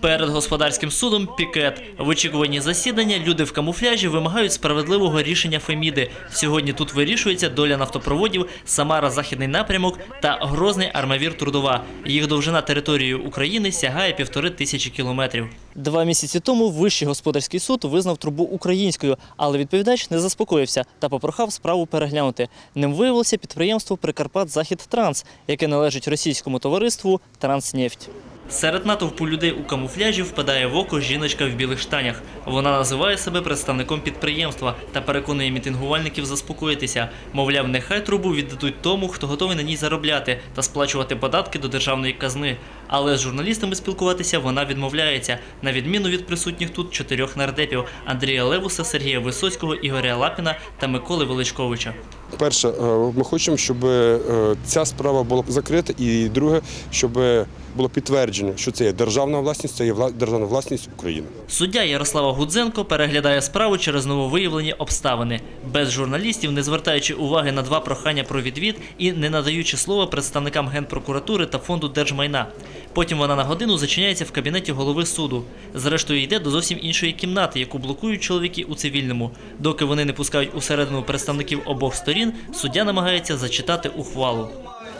Перед господарським судом пікет. В очікуванні засідання люди в камуфляжі вимагають справедливого рішення Феміди. Сьогодні тут вирішується доля нафтопроводів Самара Західний напрямок та Грозний Армавір Трудова. Їх довжина територією України сягає півтори тисячі кілометрів. Два місяці тому Вищий господарський суд визнав трубу українською, але відповідач не заспокоївся та попрохав справу переглянути. Ним виявилося підприємство Прикарпат Захід Транс, яке належить російському товариству Транснефть. Серед натовпу людей у камуфляжі впадає в око жіночка в білих штанях. Вона називає себе представником підприємства та переконує мітингувальників заспокоїтися. Мовляв, нехай трубу віддадуть тому, хто готовий на ній заробляти та сплачувати податки до державної казни. Але з журналістами спілкуватися вона відмовляється, на відміну від присутніх тут чотирьох нардепів Андрія Левуса, Сергія Висоцького, Ігоря Лапіна та Миколи Величковича. Перше, е, ми хочемо, щоб е, ця справа була закрита, і друге, щоб було підтверджено, що це є державна власність, це є державна власність України. Суддя Ярослава Гудзенко переглядає справу через нововиявлені обставини. Без журналістів, не звертаючи уваги на два прохання про відвід і не надаючи слова представникам Генпрокуратури та фонду держмайна. Потім вона на годину зачиняється в кабінеті голови суду. Зрештою йде до зовсім іншої кімнати, яку блокують чоловіки у цивільному. Доки вони не пускають усередину представників обох сторін, суддя намагається зачитати ухвалу.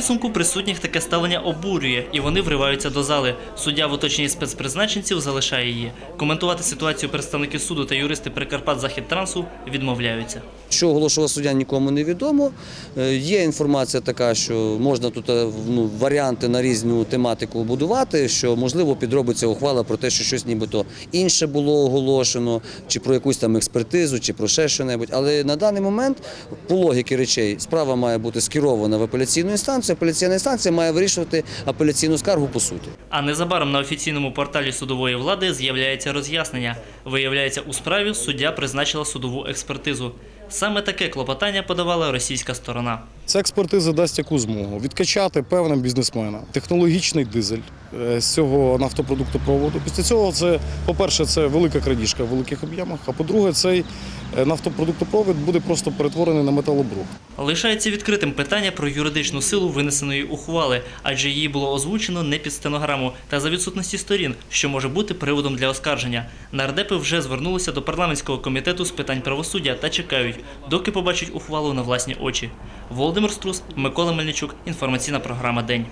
підсумку присутніх таке ставлення обурює, і вони вриваються до зали. Суддя в оточенні спецпризначенців залишає її. Коментувати ситуацію представники суду та юристи Прикарпат Захід Трансу відмовляються. Що оголошував суддя, нікому не відомо. Е, Є інформація така, що можна тут е, ну, варіанти на різну тематику будувати, що можливо підробиться ухвала про те, що щось нібито інше було оголошено, чи про якусь там експертизу, чи про ще що-небудь. Але на даний момент, по логіки речей, справа має бути скерована в апеляційну інстанцію. Апеляційна інстанція має вирішувати апеляційну скаргу по суті. А незабаром на офіційному порталі судової влади з'являється роз'яснення. Виявляється, у справі суддя призначила судову експертизу. Саме таке клопотання подавала російська сторона. Ця експертиза дасть яку змогу відкачати певним бізнесмена технологічний дизель е, з цього нафтопродуктопроводу. Після цього це, по-перше, це велика крадіжка в великих об'ємах. А по-друге, цей е, нафтопродуктопровід буде просто перетворений на металобрух. Лишається відкритим питання про юридичну силу винесеної ухвали, адже її було озвучено не під стенограму та за відсутності сторін, що може бути приводом для оскарження. Нардепи вже звернулися до парламентського комітету з питань правосуддя та чекають, доки побачать ухвалу на власні очі. Володимир Струс, Микола Мельничук. Інформаційна програма День.